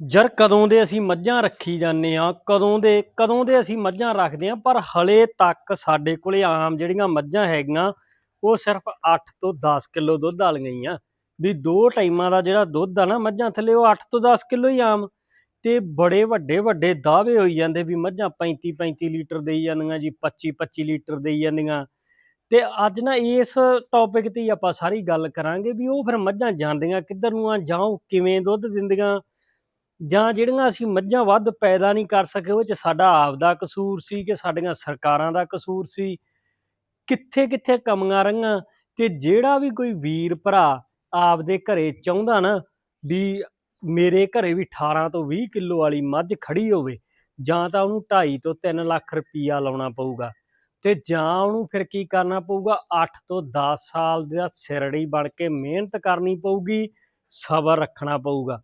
ਯਾਰ ਕਦੋਂ ਦੇ ਅਸੀਂ ਮੱਝਾਂ ਰੱਖੀ ਜਾਂਦੇ ਆ ਕਦੋਂ ਦੇ ਕਦੋਂ ਦੇ ਅਸੀਂ ਮੱਝਾਂ ਰੱਖਦੇ ਆ ਪਰ ਹਲੇ ਤੱਕ ਸਾਡੇ ਕੋਲੇ ਆਮ ਜਿਹੜੀਆਂ ਮੱਝਾਂ ਹੈਗੀਆਂ, ਉਹ ਸਿਰਫ 8 ਤੋਂ 10 ਕਿਲੋ ਦੁੱਧ ਵਾਲੀਆਂ ਹੀ ਵੀ ਦੋ ਟਾਈਮਾਂ ਦਾ ਜਿਹੜਾ ਦੁੱਧ ਆ ਨਾ, ਮੱਝਾਂ ਥੱਲੇ ਉਹ 8 ਤੋਂ 10 ਕਿਲੋ ਹੀ ਆਮ। ਤੇ ਬੜੇ ਵੱਡੇ ਵੱਡੇ ਦਾਅਵੇ ਹੋਈ ਜਾਂਦੇ ਵੀ ਮੱਝਾਂ 35 35 ਲੀਟਰ ਦੇਈ ਜਾਂਦੀਆਂ ਜੀ 25 25 ਲੀਟਰ ਦੇਈ ਜਾਂਦੀਆਂ। ਤੇ ਅੱਜ ਨਾ ਇਸ ਟੌਪਿਕ ਤੇ ਹੀ ਆਪਾਂ ਸਾਰੀ ਗੱਲ ਕਰਾਂਗੇ ਵੀ ਉਹ ਫਿਰ ਮੱਝਾਂ ਜਾਂਦੀਆਂ ਕਿੱਧਰ ਨੂੰ ਆ, ਜਾਂ ਕਿਵੇਂ ਦੁੱਧ ਦਿੰਦੀਆਂ ਜਾਂ ਜਿਹੜੀਆਂ ਅਸੀਂ ਮੱਝਾਂ ਵੱਧ ਪੈਦਾ ਨਹੀਂ ਕਰ ਸਕੇ, ਉਹ ਚ ਸਾਡਾ ਆਪ ਦਾ ਕਸੂਰ ਸੀ ਕਿ ਸਾਡੀਆਂ ਸਰਕਾਰਾਂ ਦਾ ਕਸੂਰ ਸੀ। ਕਿੱਥੇ ਕਿੱਥੇ ਕਮੀਆਂ ਰਹੀਆਂ ਕਿ ਜਿਹੜਾ ਵੀ ਕੋਈ ਵੀਰ ਭਰਾ ਆਪਦੇ ਘਰੇ ਚਾਹੁੰਦਾ ਨਾ ਵੀ ਮੇਰੇ ਘਰੇ ਵੀ 18 ਤੋਂ 20 ਕਿਲੋ ਵਾਲੀ ਮੱਝ ਖੜੀ ਹੋਵੇ, ਜਾਂ ਤਾਂ ਉਹਨੂੰ 2.5 ਤੋਂ 3 ਲੱਖ ਰੁਪਈਆ ਲਾਉਣਾ ਪਊਗਾ ਤੇ ਜਾਂ ਉਹਨੂੰ ਫਿਰ ਕੀ ਕਰਨਾ ਪਊਗਾ 8 ਤੋਂ 10 ਸਾਲ ਦਾ ਸਿਰੜੀ ਬਣ ਕੇ ਮਿਹਨਤ ਕਰਨੀ ਪਊਗੀ, ਸਬਰ ਰੱਖਣਾ ਪਊਗਾ।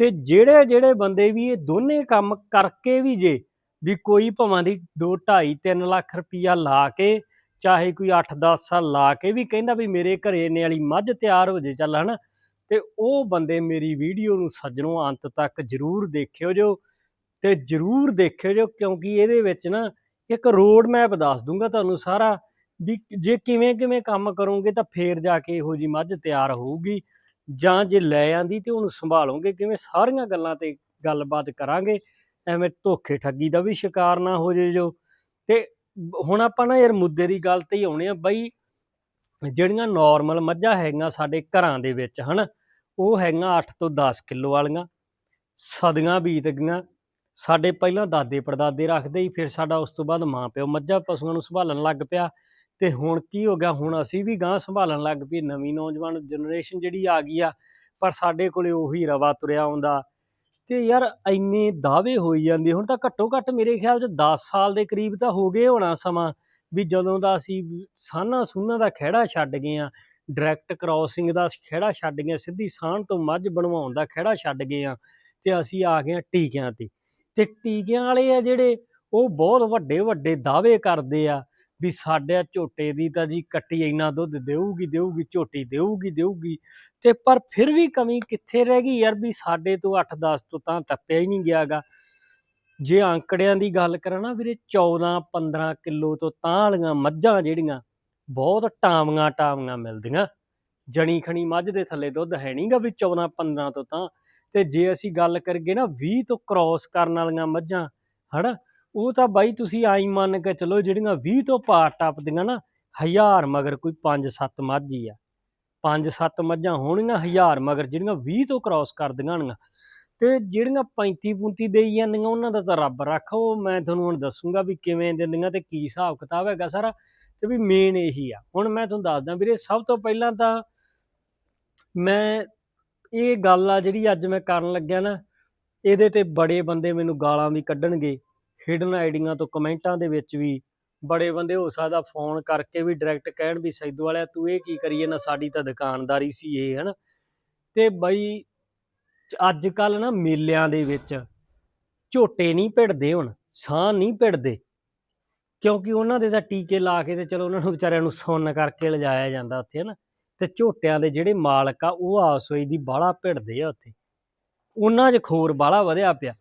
ਤੇ ਜਿਹੜੇ ਜਿਹੜੇ ਬੰਦੇ ਵੀ ਇਹ ਦੋਨੇ ਕੰਮ ਕਰਕੇ ਵੀ ਜੇ, ਵੀ ਕੋਈ ਭਵਾਂ ਦੀ 2 2.5 3 ਲੱਖ ਰੁਪਈਆ ਲਾ ਕੇ, ਚਾਹੇ ਕੋਈ 8-10 ਸਾਲ ਲਾ ਕੇ ਵੀ ਕਹਿੰਦਾ ਵੀ ਮੇਰੇ ਘਰੇ ਨੇ ਵਾਲੀ ਮੱਝ ਤਿਆਰ ਹੋ ਜੇ ਚੱਲ ਹਨਾ, ਤੇ ਉਹ ਬੰਦੇ ਮੇਰੀ ਵੀਡੀਓ ਨੂੰ ਸੱਜਣੋ ਅੰਤ ਤੱਕ ਜਰੂਰ ਦੇਖਿਓ ਜੋ, ਤੇ ਜਰੂਰ ਦੇਖਿਓ ਜੋ ਕਿਉਂਕਿ ਇਹਦੇ ਵਿੱਚ ਨਾ ਇੱਕ ਰੋਡ ਮੈਪ ਦੱਸ ਦੂੰਗਾ ਤੁਹਾਨੂੰ ਸਾਰਾ, ਵੀ ਜੇ ਕਿਵੇਂ ਕਿਵੇਂ ਕੰਮ ਕਰੋਗੇ ਤਾਂ ਫੇਰ ਜਾ ਕੇ ਇਹੋ ਜੀ ਮੱਝ ਤਿਆਰ ਹੋਊਗੀ। ਜਾਂ ਜੇ ਲੈ ਆਂਦੀ ਤੇ ਉਹਨੂੰ ਸੰਭਾਲੋਗੇ, ਕਿਵੇਂ ਸਾਰੀਆਂ ਗੱਲਾਂ ਤੇ ਗੱਲਬਾਤ ਕਰਾਂਗੇ, ਐਵੇਂ ਧੋਖੇ ਠੱਗੀ ਦਾ ਵੀ ਸ਼ਿਕਾਰ ਨਾ ਹੋ ਜੇ ਜੋ ਤੇ ਹੁਣ ਆਪਾਂ ਨਾ ਯਾਰ ਮੁੱਦੇ ਦੀ ਗੱਲ ਤੇ ਹੀ ਆਉਣੇ ਆ ਬਈ, ਜਿਹੜੀਆਂ ਨਾਰਮਲ ਮੱਝਾਂ ਹੈਗੀਆਂ ਸਾਡੇ ਘਰਾਂ ਦੇ ਵਿੱਚ, ਹਨ, ਉਹ ਹੈਗੀਆਂ 8 ਤੋਂ 10 ਕਿਲੋ ਵਾਲੀਆਂ, ਸਦੀਆਂ ਬੀਤ ਗਈਆਂ। ਸਾਡੇ ਪਹਿਲਾਂ ਦਾਦੇ ਪੜਦਾਦੇ ਰੱਖਦੇ ਹੀ ਫਿਰ ਸਾਡਾ ਉਸ ਤੋਂ ਬਾਅਦ ਮਾਂ ਪਿਓ ਮੱਝਾਂ ਪਸ਼ੂਆਂ ਨੂੰ ਸੰਭਾਲਣ ਲੱਗ ਪਿਆ। ਤੇ ਹੁਣ ਕੀ ਹੋ ਗਿਆ? ਹੁਣ ਅਸੀਂ ਵੀ ਗਾਂ ਸੰਭਾਲਣ ਲੱਗ ਪਏ ਨਵੀਂ ਨੌਜਵਾਨ ਜਨਰੇਸ਼ਨ ਜਿਹੜੀ ਆ ਗਈ ਆ ਪਰ ਸਾਡੇ ਕੋਲੇ ਉਹੀ ਰਵਾ ਤੁਰਿਆ ਆਉਂਦਾ। ਤੇ ਯਾਰ ਇੰਨੇ ਦਾਅਵੇ ਹੋਈ ਜਾਂਦੇ। ਹੁਣ ਤਾਂ ਘੱਟੋ ਘੱਟ ਮੇਰੇ ਖਿਆਲ 'ਚ 10 ਸਾਲ ਦੇ ਕਰੀਬ ਤਾਂ ਹੋ ਗਏ ਹੋਣਾ ਸਮਾਂ ਵੀ ਜਦੋਂ ਦਾ ਅਸੀਂ ਸਾਨਾ ਸੂਨਾ ਦਾ ਖਹਿੜਾ ਛੱਡ ਗਏ ਆ ਡਾਇਰੈਕਟ ਕ੍ਰਾਸਿੰਗ ਦਾ ਖਹਿੜਾ ਛੱਡ ਗਏ ਆ, ਸਿੱਧੀ ਸਾਨ ਤੋਂ ਮੱਝ ਬਣਵਾਉਣ ਦਾ ਖਹਿੜਾ ਛੱਡ ਗਏ ਆ ਤੇ ਅਸੀਂ ਆ ਗਏ ਆ ਟੀਕਿਆਂ ਤੇ। ਤੇ ਟੀਕਿਆਂ ਵਾਲੇ ਆ ਜਿਹੜੇ ਉਹ ਬਹੁਤ ਵੱਡੇ ਵੱਡੇ ਦਾਅਵੇ ਕਰਦੇ ਆ। ਵੀ ਸਾਡੇ ਝੋਟੇ ਦੀ ਤਾਂ ਜੀ ਕੱਟੀ ਇੰਨਾ ਦੁੱਧ ਦੇਊਗੀ ਦੇਊਗੀ, ਝੋਟੀ ਦੇਊਗੀ ਦੇਊਗੀ। ਤੇ ਪਰ ਫਿਰ ਵੀ ਕਮੀ ਕਿੱਥੇ ਰਹਿ ਗਈ ਯਾਰ ਵੀ ਸਾਡੇ ਤੋਂ 8-10 ਤੋਂ ਤਾਂ ਟੱਪਿਆ ਹੀ ਨਹੀਂ ਗਿਆਗਾ। ਜੇ ਅੰਕੜਿਆਂ ਦੀ ਗੱਲ ਕਰਾਂ ਨਾ ਵੀਰੇ 14-15 ਕਿਲੋ ਤੋਂ ਤਾਂ ਵਾਲੀਆਂ ਮੱਝਾਂ ਜਿਹੜੀਆਂ, ਬਹੁਤ ਟਾਵੀਆਂ ਟਾਵੀਆਂ ਮਿਲਦੀਆਂ। ਜਣੀ ਖਣੀ ਮੱਝ ਦੇ ਥੱਲੇ ਦੁੱਧ ਹੈ ਨਹੀਂਗਾ ਵੀ 14-15 ਤੋਂ ਤਾਂ। ਤੇ ਜੇ ਅਸੀਂ ਗੱਲ ਕਰਗੇ ਨਾ 20 ਤੋਂ ਕ੍ਰਾਸ ਕਰਨ ਵਾਲੀਆਂ ਮੱਝਾਂ, ਹਨਾ ਉਹ ਤਾਂ ਬਾਈ ਤੁਸੀਂ ਆਈ ਮੰਨ ਕੇ ਚਲੋ ਜਿਹੜੀਆਂ 20 ਤੋਂ ਪਾਰ ਟੱਪਦੀਆਂ ਨਾ, ਹਜ਼ਾਰ ਮਗਰ ਕੋਈ 5-7 ਮੱਝ ਹੀ ਆ 5-7 ਮੱਝਾਂ ਹੋਣਗੀਆਂ ਹਜ਼ਾਰ ਮਗਰ ਜਿਹੜੀਆਂ 20 ਤੋਂ ਕ੍ਰਾਸ ਕਰਦੀਆਂ ਹੋਣਗੀਆਂ। ਤੇ ਜਿਹੜੀਆਂ 35-35 ਦੇਈ ਜਾਂਦੀਆਂ ਉਹਨਾਂ ਦਾ ਤਾਂ ਰੱਬ ਰੱਖੋ, ਮੈਂ ਤੁਹਾਨੂੰ ਹੁਣ ਦੱਸੂਗਾ ਵੀ ਕਿਵੇਂ ਦਿੰਦੀਆਂ ਤੇ ਕੀ ਹਿਸਾਬ ਕਿਤਾਬ ਹੈਗਾ ਸਾਰਾ, ਤੇ ਵੀ ਮੇਨ ਇਹੀ ਆ। ਹੁਣ ਮੈਂ ਤੁਹਾਨੂੰ ਦੱਸਦਾ ਵੀਰੇ, ਸਭ ਤੋਂ ਪਹਿਲਾਂ ਤਾਂ ਮੈਂ ਇਹ ਗੱਲ ਆ ਜਿਹੜੀ ਅੱਜ ਮੈਂ ਕਰਨ ਲੱਗਿਆ ਨਾ, ਇਹਦੇ ਤੇ ਬੜੇ ਬੰਦੇ ਮੈਨੂੰ ਗਾਲਾਂ ਵੀ ਕੱਢਣਗੇ। ਹਿਡਨ ਆਈਡੀਆਂ ਤੋਂ ਕਮੈਂਟਾਂ ਦੇ ਵਿੱਚ ਵੀ, ਬੜੇ ਬੰਦੇ ਹੋ ਸਕਦਾ ਫੋਨ ਕਰਕੇ ਵੀ ਡਾਇਰੈਕਟ ਕਹਿਣ ਵੀ ਸੈਦੂ ਵਾਲਿਆ, ਤੂੰ ਇਹ ਕੀ ਕਰੀਏ ਨਾ, ਸਾਡੀ ਤਾਂ ਦੁਕਾਨਦਾਰੀ ਸੀ ਇਹ, ਹਨ? ਤੇ ਬਈ ਅੱਜ ਕੱਲ ਨਾ ਮੇਲਿਆਂ ਦੇ ਵਿੱਚ ਝੋਟੇ ਨਹੀਂ ਭਿੜਦੇ ਹੁਣ, ਸਾਹ ਨਹੀਂ ਭਿੜਦੇ। ਕਿਉਂਕਿ ਉਹਨਾਂ ਦੇ ਤਾਂ ਟੀਕੇ ਲਾ ਕੇ ਤੇ ਚਲੋ ਉਹਨਾਂ ਨੂੰ ਵਿਚਾਰਿਆਂ ਨੂੰ ਸੁੰਨ ਕਰਕੇ ਲਿਜਾਇਆ ਜਾਂਦਾ ਉੱਥੇ, ਹਨਾ? ਤੇ ਝੋਟਿਆਂ ਦੇ ਜਿਹੜੇ ਮਾਲਕ ਆ, ਉਹ ਆਸੋਈ ਦੀ ਬਾਲਾ ਭਿੜਦੇ ਆ ਉੱਥੇ। ਉਹਨਾਂ 'ਚ ਖੋਰ ਬਾਲਾ ਵਧਿਆ ਪਿਆ।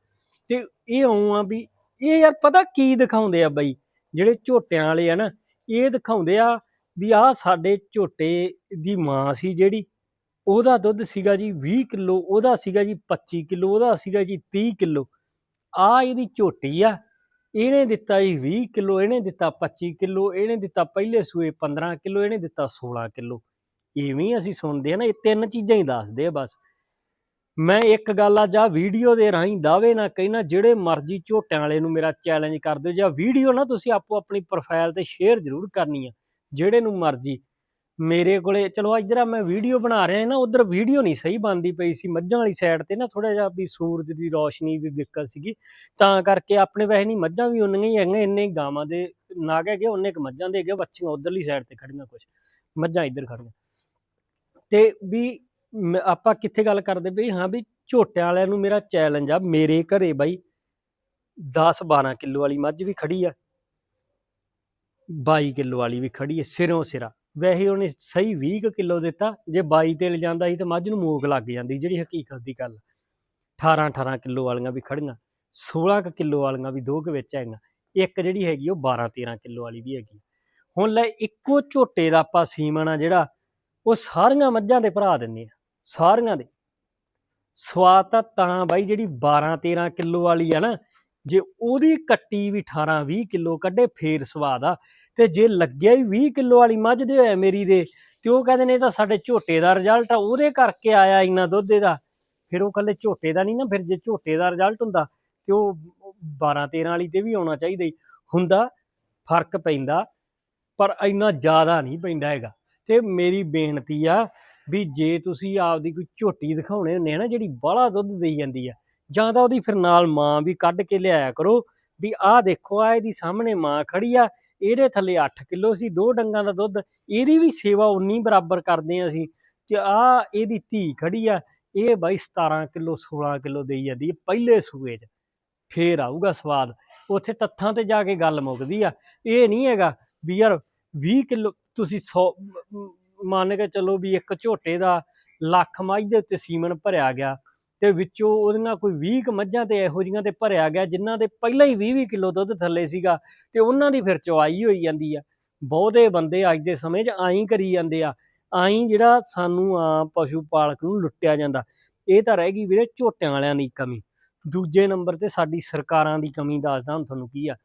ਤੇ ਇਹ ਆਉਂ ਆ ਵੀ ਇਹ ਯਾਰ ਪਤਾ ਕੀ ਦਿਖਾਉਂਦੇ ਆ ਬਾਈ? ਜਿਹੜੇ ਝੋਟਿਆਂ ਵਾਲੇ ਆ ਨਾ, ਇਹ ਦਿਖਾਉਂਦੇ ਆ ਵੀ ਆਹ ਸਾਡੇ ਝੋਟੇ ਦੀ ਮਾਂ ਸੀ ਜਿਹੜੀ। ਉਹਦਾ ਦੁੱਧ ਸੀਗਾ ਜੀ 20 ਕਿਲੋ, ਉਹਦਾ ਸੀਗਾ ਜੀ 25 ਕਿਲੋ, ਉਹਦਾ ਸੀਗਾ ਜੀ 30 ਕਿਲੋ। ਆ ਇਹਦੀ ਝੋਟੀ ਆ। ਇਹਨੇ ਦਿੱਤਾ ਜੀ 20 ਕਿਲੋ, ਇਹਨੇ ਦਿੱਤਾ 25 ਕਿਲੋ, ਇਹਨੇ ਦਿੱਤਾ ਪਹਿਲੇ ਸੂਏ 15 ਕਿਲੋ, ਇਹਨੇ ਦਿੱਤਾ 16 ਕਿਲੋ। ਇਵੇਂ ਅਸੀਂ ਸੁਣਦੇ ਆ ਨਾ, ਇਹ ਤਿੰਨ ਚੀਜ਼ਾਂ ਹੀ ਦੱਸਦੇ ਆ ਬਸ। ਮੈਂ ਇੱਕ ਗੱਲ ਆ, ਜਾਂ ਵੀਡੀਓ ਦੇ ਰਾਹੀਂ ਦਾਅਵੇ ਨਾ ਕਹਿਣਾ ਜਿਹੜੇ ਮਰਜ਼ੀ ਝੋਟਿਆਂ ਵਾਲੇ ਨੂੰ ਮੇਰਾ ਚੈਲੰਜ ਕਰ ਦਿਓ, ਜਾਂ ਵੀਡੀਓ ਨਾ ਤੁਸੀਂ ਆਪੋ ਆਪਣੀ ਪ੍ਰੋਫਾਈਲ ਤੇ ਸ਼ੇਅਰ ਜ਼ਰੂਰ ਕਰਨੀ ਆ, ਜਿਹੜੇ ਨੂੰ ਮਰਜ਼ੀ। ਮੇਰੇ ਕੋਲੇ, ਚਲੋ ਇੱਧਰ ਆ ਮੈਂ ਵੀਡੀਓ ਬਣਾ ਰਿਹਾ ਨਾ, ਉਧਰ ਵੀਡੀਓ ਨਹੀਂ ਸਹੀ ਬਣਦੀ ਪਈ ਸੀ, ਮੱਝਾਂ ਵਾਲੀ ਸਾਈਡ ਤੇ ਨਾ ਥੋੜਾ ਜਿਹਾ ਵੀ ਸੂਰਜ ਦੀ ਰੋਸ਼ਨੀ ਦੀ ਦਿੱਕਤ ਸੀਗੀ, ਤਾਂ ਕਰਕੇ ਆਪਣੇ ਵੈਸੇ ਨਹੀਂ, ਮੱਝਾਂ ਵੀ ਉਨੀਆਂ ਹੀ ਹੈਗੀਆਂ, ਇੰਨੇ ਗਾਵਾਂ ਦੇ ਨਾਗ ਹੈਗੇ ਉਹਨੇ ਕ ਮੱਝਾਂ ਦੇ ਹੈਗੇ, ਬੱਚੀਆਂ ਉਧਰਲੀ ਸਾਈਡ ਤੇ ਖੜੀਆਂ ਕੁਝ ਮੱਝਾਂ ਇੱਧਰ ਖੜੀਆਂ ਤੇ ਵੀ ਮ- ਆਪਾਂ ਕਿੱਥੇ ਗੱਲ ਕਰਦੇ ਬਈ? ਹਾਂ ਵੀ ਝੋਟਿਆਂ ਵਾਲਿਆਂ ਨੂੰ ਮੇਰਾ ਚੈਲੰਜ ਆ, ਮੇਰੇ ਘਰੇ ਬਾਈ 10 12 ਕਿਲੋ ਵਾਲੀ ਮੱਝ ਵੀ ਖੜੀ ਆ। 22 ਕਿਲੋ ਵਾਲੀ ਵੀ ਖੜੀ ਹੈ ਸਿਰੋਂ ਸਿਰਾ। ਵੈਸੇ ਉਹਨੇ ਸਹੀ 20 ਕਿਲੋ ਦਿੱਤਾ, ਜੇ 22 ਤੇ ਲੈ ਜਾਂਦਾ ਸੀ ਤਾਂ ਮੱਝ ਨੂੰ ਮੋਕ ਲੱਗ ਜਾਂਦੀ, ਜਿਹੜੀ ਹਕੀਕਤ ਦੀ ਗੱਲ 18 18 ਕਿਲੋ ਵਾਲੀਆਂ ਵੀ ਖੜੀਆਂ 16 ਕੁ ਕਿਲੋ ਵਾਲੀਆਂ ਵੀ ਦੋ ਕੁ ਵਿੱਚ ਹੈਗੀਆਂ, ਇੱਕ ਜਿਹੜੀ ਹੈਗੀ ਉਹ 12 13 ਕਿਲੋ ਵਾਲੀ ਵੀ ਹੈਗੀ ਹੁਣ ਲੈ ਇੱਕੋ ਝੋਟੇ ਦਾ ਆਪਾਂ ਸੀਮਨ ਆ ਜਿਹੜਾ, ਉਹ ਸਾਰੀਆਂ ਮੱਝਾਂ ਦੇ ਭਰਾ ਦਿੰਨੇ ਆ। ਸਾਰੀਆਂ ਦੇ। ਸਵਾਦ ਤਾਂ ਤਾਂ ਬਾਈ ਜਿਹੜੀ 12 13 ਕਿਲੋ ਵਾਲੀ ਆ ਨਾ, ਜੇ ਉਹਦੀ ਕੱਟੀ ਵੀ 18 20 ਕਿਲੋ ਕੱਢੇ, ਫੇਰ ਸਵਾਦ ਆ। ਤੇ ਜੇ ਲੱਗਿਆ ਹੀ 20 ਕਿਲੋ ਵਾਲੀ ਮੱਝ ਦੇ ਹੋਇਆ ਮੇਰੀ ਦੇ, ਤੇ ਉਹ ਕਹਿੰਦੇ ਨੇ ਇਹ ਤਾਂ ਸਾਡੇ ਝੋਟੇ ਦਾ ਰਿਜ਼ਲਟ ਆ, ਉਹਦੇ ਕਰਕੇ ਆਇਆ ਇੰਨਾ ਦੁੱਧ ਇਹਦਾ। ਫਿਰ ਉਹ ਕੱਲੇ ਝੋਟੇ ਦਾ ਨਹੀਂ ਨਾ, ਫਿਰ ਜੇ ਝੋਟੇ ਦਾ ਰਿਜ਼ਲਟ ਹੁੰਦਾ, ਤੇ ਉਹ 12 13 ਵਾਲੀ ਤੇ ਵੀ ਆਉਣਾ ਚਾਹੀਦਾ ਹੀ। ਹੁੰਦਾ, ਫ਼ਰਕ ਪੈਂਦਾ, ਪਰ ਇੰਨਾ ਜ਼ਿਆਦਾ ਨਹੀਂ ਪੈਂਦਾ ਹੈਗਾ। ਤੇ ਮੇਰੀ ਬੇਨਤੀ ਆ ਵੀ ਜੇ ਤੁਸੀਂ ਆਪਦੀ ਕੋਈ ਝੋਟੀ ਦਿਖਾਉਣੇ ਹੁੰਦੇ ਆ ਨਾ, ਜਿਹੜੀ ਬਾਹਲਾ ਦੁੱਧ ਦੇਈ ਜਾਂਦੀ ਆ, ਜਾਂ ਤਾਂ ਉਹਦੀ ਫਿਰ ਨਾਲ ਮਾਂ ਵੀ ਕੱਢ ਕੇ ਲਿਆਇਆ ਕਰੋ, ਵੀ ਆਹ ਦੇਖੋ ਆ ਇਹਦੀ ਸਾਹਮਣੇ ਮਾਂ ਖੜੀ ਆ, ਇਹਦੇ ਥੱਲੇ 8 ਕਿਲੋ ਸੀ, ਦੋ ਡੰਗਾਂ ਦਾ ਦੁੱਧ, ਇਹਦੀ ਵੀ ਸੇਵਾ ਉਨੀ ਬਰਾਬਰ ਕਰਦੇ ਆ ਅਸੀਂ, ਤੇ ਆ ਇਹਦੀ ਧੀ ਖੜੀ ਆ, ਇਹ ਬਾਈ 17 ਕਿਲੋ 16 ਕਿਲੋ ਦੇਈ ਜਾਂਦੀ ਹੈ ਪਹਿਲੇ ਸੂਏ 'ਚ। ਫੇਰ ਆਊਗਾ ਸਵਾਦ, ਉੱਥੇ ਤੱਥਾਂ ਤੇ ਜਾ ਕੇ ਗੱਲ ਮੁੱਕਦੀ ਆ, ਇਹ ਨਹੀਂ ਹੈਗਾ ਵੀ ਯਾਰ 20 ਕਿਲੋ, ਤੁਸੀਂ 100 ਮੰਨ ਕੇ ਚੱਲੋ ਵੀ ਇੱਕ ਝੋਟੇ ਦਾ ਲੱਖ ਮੱਝ ਦੇ ਉੱਤੇ ਸੀਮਨ ਭਰਿਆ ਗਿਆ ਤੇ ਵਿੱਚੋਂ ਉਹਦੀਆਂ ਕੋਈ 20 ਕੁ ਮੱਝਾਂ ਤੇ ਇਹੋ ਜੀਆਂ ਤੇ ਭਰਿਆ ਗਿਆ ਜਿਨ੍ਹਾਂ ਦੇ ਪਹਿਲਾਂ ਹੀ 20-20 ਕਿਲੋ ਦੁੱਧ ਥੱਲੇ ਸੀਗਾ ਤੇ ਉਹਨਾਂ ਦੀ ਫਿਰ ਚਵਾਈ ਹੋਈ ਜਾਂਦੀ ਆ। ਬਹੁਤੇ ਬੰਦੇ ਅੱਜ ਦੇ ਸਮੇਂ 'ਚ ਆਈ ਕਰੀ ਜਾਂਦੇ ਆ ਆਈ ਜਿਹੜਾ ਸਾਨੂੰ ਆ ਪਸ਼ੂ ਪਾਲਕ ਨੂੰ ਲੁੱਟਿਆ ਜਾਂਦਾ। ਇਹ ਤਾਂ ਰਹਿ ਗਈ ਵੀਰੇ ਝੋਟਿਆਂ ਵਾਲਿਆਂ ਦੀ ਕਮੀ। ਦੂਜੇ ਨੰਬਰ ਤੇ ਸਾਡੀ ਸਰਕਾਰਾਂ ਦੀ ਕਮੀ ਦੱਸਦਾ ਹੁਣ ਤੁਹਾਨੂੰ ਕੀ ਆ।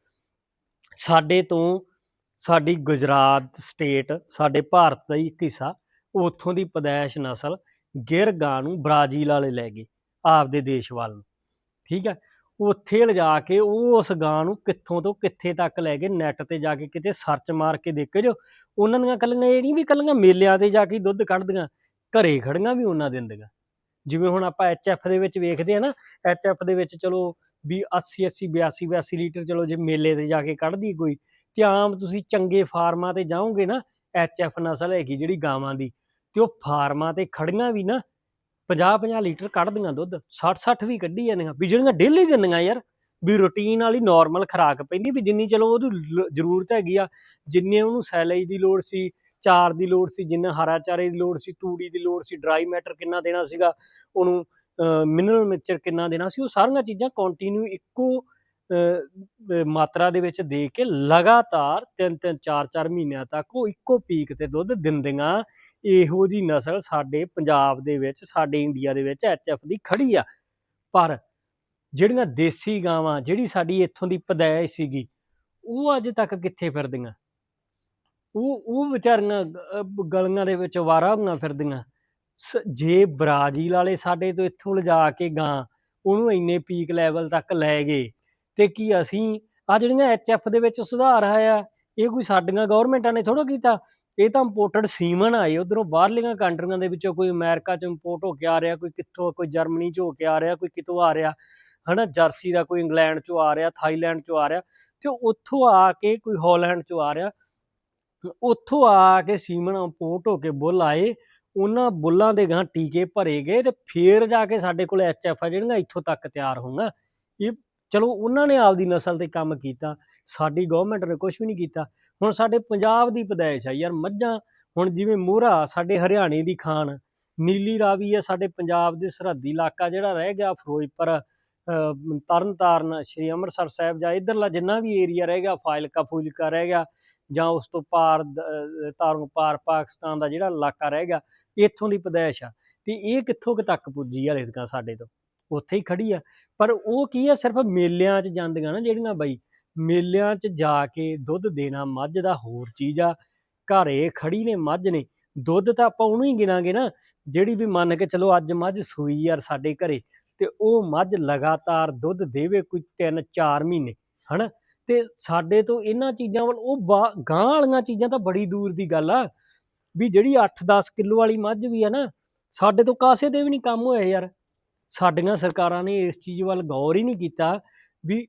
ਸਾਡੇ ਤੋਂ ਸਾਡੀ ਗੁਜਰਾਤ ਸਟੇਟ, ਸਾਡੇ ਭਾਰਤ ਦਾ ਹੀ ਇੱਕ ਹਿੱਸਾ, ਉੱਥੋਂ ਦੀ ਪਦੈਸ਼ ਨਸਲ ਗਿਰ ਗਾਂ ਨੂੰ ਬ੍ਰਾਜ਼ੀਲ ਵਾਲੇ ਲੈ ਗਏ, ਆਪਦੇ ਦੇਸ਼ ਵੱਲ ਨੂੰ। ਠੀਕ ਹੈ? ਉੱਥੇ ਲਿਜਾ ਕੇ ਉਹ ਉਸ ਗਾਂ ਨੂੰ ਕਿੱਥੋਂ ਤੋਂ ਕਿੱਥੇ ਤੱਕ ਲੈ ਗਏ ਨੈਟ ਤੇ ਜਾ ਕੇ ਕਿਤੇ ਸਰਚ ਮਾਰ ਕੇ ਦੇਖੋ ਜੋ, ਉਹਨਾਂ ਦੀਆਂ ਕੱਲੀਆਂ, ਇਹ ਨਹੀਂ ਵੀ ਕੱਲੀਆਂ ਮੇਲਿਆਂ ਤੇ ਜਾ ਕੇ ਦੁੱਧ ਕੱਢਦੀਆਂ, ਘਰੇ ਖੜੀਆਂ ਵੀ ਉਹਨਾਂ ਦਿੰਦੀਆਂ ਜਿਵੇਂ ਹੁਣ ਆਪਾਂ ਐਚਐਫ ਦੇ ਵਿੱਚ ਵੇਖਦੇ ਆ ਨਾ ਐਚਐਫ ਦੇ ਵਿੱਚ ਚਲੋ ਵੀ 80 80 82 82 ਲੀਟਰ ਚਲੋ ਜੇ ਮੇਲੇ ਤੇ ਜਾ ਕੇ ਕੱਢਦੀ ਕੋਈ ਤੇ ਆਮ ਤੁਸੀਂ ਚੰਗੇ ਫਾਰਮਾਂ ਤੇ ਜਾਓਗੇ ਨਾ ਐਚਐਫ ਨਸਲ ਹੈਗੀ ਜਿਹੜੀ ਗਾਵਾਂ ਦੀ, ਤੇ ਉਹ ਫਾਰਮਾਂ ਤੇ ਖੜੀਆਂ ਵੀ ਨਾ 50 50 ਲੀਟਰ ਕੱਢਦੀਆਂ ਦੁੱਧ 60 60 ਵੀ ਕੱਢੀ ਜਾਂਦੀਆਂ ਵੀ ਜਿਹੜੀਆਂ ਡੇਲੀ ਦਿੰਦੀਆਂ ਯਾਰ, ਵੀ ਰੁਟੀਨ ਵਾਲੀ ਨਾਰਮਲ ਖਰਾਕ ਪੈਂਦੀ, ਵੀ ਜਿੰਨੀ ਚਲੋ ਉਹਦੀ ਲ- ਜ਼ਰੂਰਤ ਹੈਗੀ ਆ, ਜਿੰਨੇ ਉਹਨੂੰ ਸੈਲੇਜ ਦੀ ਲੋੜ ਸੀ, ਚਾਰ ਦੀ ਲੋੜ ਸੀ, ਜਿੰਨਾ ਹਰਾ ਚਾਰੇ ਦੀ ਲੋੜ ਸੀ, ਤੂੜੀ ਦੀ ਲੋੜ ਸੀ ਡਰਾਈ ਮੈਟਰ ਕਿੰਨਾ ਦੇਣਾ ਸੀਗਾ, ਉਹਨੂੰ ਮਿਨਰਲ ਮਿਕਸਚਰ ਕਿੰਨਾ ਦੇਣਾ ਸੀ, ਉਹ ਸਾਰੀਆਂ ਚੀਜ਼ਾਂ ਕੰਟੀਨਿਊ ਇੱਕੋ ਮਾਤਰਾ ਦੇ ਵਿੱਚ ਦੇ ਕੇ ਲਗਾਤਾਰ ਤਿੰਨ ਤਿੰਨ, ਚਾਰ ਚਾਰ ਮਹੀਨਿਆਂ ਤੱਕ ਉਹ ਇੱਕੋ ਪੀਕ ਤੇ ਦੁੱਧ ਦਿੰਦੀਆਂ। ਇਹੋ ਜੀ ਨਸਲ ਸਾਡੇ ਪੰਜਾਬ ਦੇ ਵਿੱਚ, ਸਾਡੇ ਇੰਡੀਆ ਦੇ ਵਿੱਚ ਐਚਐਫ ਦੀ ਖੜੀ ਆ। ਪਰ ਜਿਹੜੀਆਂ ਦੇਸੀ ਗਾਵਾਂ, ਜਿਹੜੀ ਸਾਡੀ ਇੱਥੋਂ ਦੀ ਪਦਾਇਸ਼ ਸੀਗੀ, ਉਹ ਅੱਜ ਤੱਕ ਕਿੱਥੇ ਫਿਰਦੀਆਂ? ਉਹ ਉਹ ਵਿਚਾਰੀਆਂ ਗਲੀਆਂ ਦੇ ਵਿੱਚ ਵਾਰਾ ਹੁੰਦੀਆਂ ਫਿਰਦੀਆਂ। ਸ- ਜੇ ਬ੍ਰਾਜ਼ੀਲ ਵਾਲੇ ਸਾਡੇ ਤੋਂ ਇੱਥੋਂ ਲਿਜਾ ਕੇ ਗਾਂ, ਉਹਨੂੰ ਇੰਨੇ ਪੀਕ ਲੈਵਲ ਤੱਕ ਲੈ ਗਏ ਤੇ ਕੀ ਅਸੀਂ? ਆ ਜਿਹੜੀਆਂ ਐਚਐਫ ਦੇ ਵਿੱਚ ਸੁਧਾਰ ਆਇਆ, ਇਹ ਕੋਈ ਸਾਡੀਆਂ ਗਵਰਨਮੈਂਟਾਂ ਨੇ ਥੋੜਾ ਕੀਤਾ? ਇਹ ਤਾਂ ਇੰਪੋਰਟਡ ਸੀਮਨ ਆਏ ਉਧਰੋਂ ਬਾਹਰਲੀਆਂ ਕੰਟਰੀਆਂ ਦੇ ਵਿੱਚੋਂ ਕੋਈ ਅਮਰੀਕਾ ਚ ਇੰਪੋਰਟ ਹੋ ਕੇ ਆ ਰਿਹਾ, ਕੋਈ ਕਿੱਥੋਂ, ਕੋਈ ਜਰਮਨੀ ਚ ਹੋ ਕੇ ਆ ਰਿਹਾ, ਕੋਈ ਕਿਤੋਂ ਆ ਰਿਹਾ, ਹਨਾ? ਜਰਸੀ ਦਾ ਕੋਈ ਇੰਗਲੈਂਡ ਚੋਂ ਆ ਰਿਹਾ, ਥਾਈਲੈਂਡ ਚੋਂ ਆ ਰਿਹਾ, ਤੇ ਉੱਥੋਂ ਆ ਕੇ ਕੋਈ ਹਾਲੈਂਡ ਚੋਂ ਆ ਰਿਹਾ, ਉੱਥੋਂ ਆ ਕੇ ਸੀਮਨ ਇੰਪੋਰਟ ਹੋ ਕੇ ਬੁੱਲ ਆਏ, ਉਹਨਾਂ ਬੁੱਲਾਂ ਦੇ ਗਾਂ ਟੀਕੇ ਭਰੇ ਗਏ, ਤੇ ਫੇਰ ਜਾ ਕੇ ਸਾਡੇ ਕੋਲ ਐਚਐਫ ਆ ਜਿਹੜੀਆਂ ਇੱਥੋਂ ਤੱਕ ਤਿਆਰ ਹੋਈਆਂ। ਇਹ ਚਲੋ ਉਹਨਾਂ ਨੇ ਆਪਦੀ ਨਸਲ ਤੇ ਕੰਮ ਕੀਤਾ ਸਾਡੀ ਗਵਰਨਮੈਂਟ ਨੇ ਕੁਝ ਵੀ ਨਹੀਂ ਕੀਤਾ। ਹੁਣ ਸਾਡੇ ਪੰਜਾਬ ਦੀ ਪਦਾਇਸ਼ ਆ ਯਾਰ ਮੱਝਾਂ ਹੁਣ ਜਿਵੇਂ ਮੋਹਰਾ ਸਾਡੇ ਹਰਿਆਣੇ ਦੀ ਖਾਨ ਨੀਲੀ ਰਾਵੀ ਆ ਸਾਡੇ ਪੰਜਾਬ ਦੇ ਸਰਹੱਦੀ ਇਲਾਕਾ ਜਿਹੜਾ ਰਹਿ ਗਿਆ ਫਿਰੋਜ਼ਪੁਰ ਅਹ, ਤਰਨ ਤਾਰਨ ਸ਼੍ਰੀ ਅੰਮ੍ਰਿਤਸਰ ਸਾਹਿਬ ਜਾਂ ਇਧਰਲਾ ਜਿੰਨਾ ਵੀ ਏਰੀਆ ਰਹਿ ਗਿਆ ਫਾਇਲਕਾ ਫੂਲਕਾ ਰਹਿ ਗਿਆ ਜਾਂ ਉਸ ਤੋਂ ਪਾਰ ਦ- ਤਾਰੋਂ ਪਾਰ ਪਾਕਿਸਤਾਨ ਦਾ ਜਿਹੜਾ ਇਲਾਕਾ ਰਹਿ ਗਿਆ ਇੱਥੋਂ ਦੀ ਪਦਾਇਸ਼ ਆ। ਤੇ ਇਹ ਕਿੱਥੋਂ ਕਿ ਤੱਕ ਪੁੱਜੀ ਆ ਰੇਤਕਾਂ ਸਾਡੇ ਤੋਂ? ਉੱਥੇ ਹੀ ਖੜੀ ਆ। ਪਰ ਉਹ ਕੀ ਆ, ਸਿਰਫ ਮੇਲਿਆਂ 'ਚ ਜਾਂਦੀਆਂ ਨਾ ਜਿਹੜੀਆਂ ਬਾਈ। ਮੇਲਿਆਂ 'ਚ ਜਾ ਕੇ ਦੁੱਧ ਦੇਣਾ ਮੱਝ ਦਾ ਹੋਰ ਚੀਜ਼ ਆ। ਘਰੇ ਖੜੀ ਨੇ ਮੱਝ ਨੇ। ਦੁੱਧ ਤਾਂ ਆਪਾਂ ਉਹਨੂੰ ਹੀ ਗਿਣਾਂਗੇ ਨਾ, ਜਿਹੜੀ ਵੀ ਮੰਨ ਕੇ ਚਲੋ ਅੱਜ ਮੱਝ ਸੂਈ ਯਾਰ ਸਾਡੇ ਘਰੇ, ਤੇ ਉਹ ਮੱਝ ਲਗਾਤਾਰ ਦੁੱਧ ਦੇਵੇ ਕੋਈ 3-4 ਮਹੀਨੇ, ਹਨਾ? ਤੇ ਸਾਡੇ ਤੋਂ ਇਹਨਾਂ ਚੀਜ਼ਾਂ ਵੱਲ, ਉਹ ਬਾ- ਗਾਂ ਵਾਲੀਆਂ ਚੀਜ਼ਾਂ ਤਾਂ ਬੜੀ ਦੂਰ ਦੀ ਗੱਲ ਆ। ਵੀ ਜਿਹੜੀ 8-10 ਕਿਲੋ ਵਾਲੀ ਮੱਝ ਵੀ ਆ ਨਾ, ਸਾਡੇ ਤੋਂ ਕਾਸੇ ਦੇ ਵੀ ਨਹੀਂ ਕੰਮ ਹੋਇਆ ਯਾਰ। ਸਾਡੀਆਂ ਸਰਕਾਰਾਂ ਨੇ ਇਸ ਚੀਜ਼ ਵੱਲ ਗੌਰ ਹੀ ਨਹੀਂ ਕੀਤਾ ਵੀ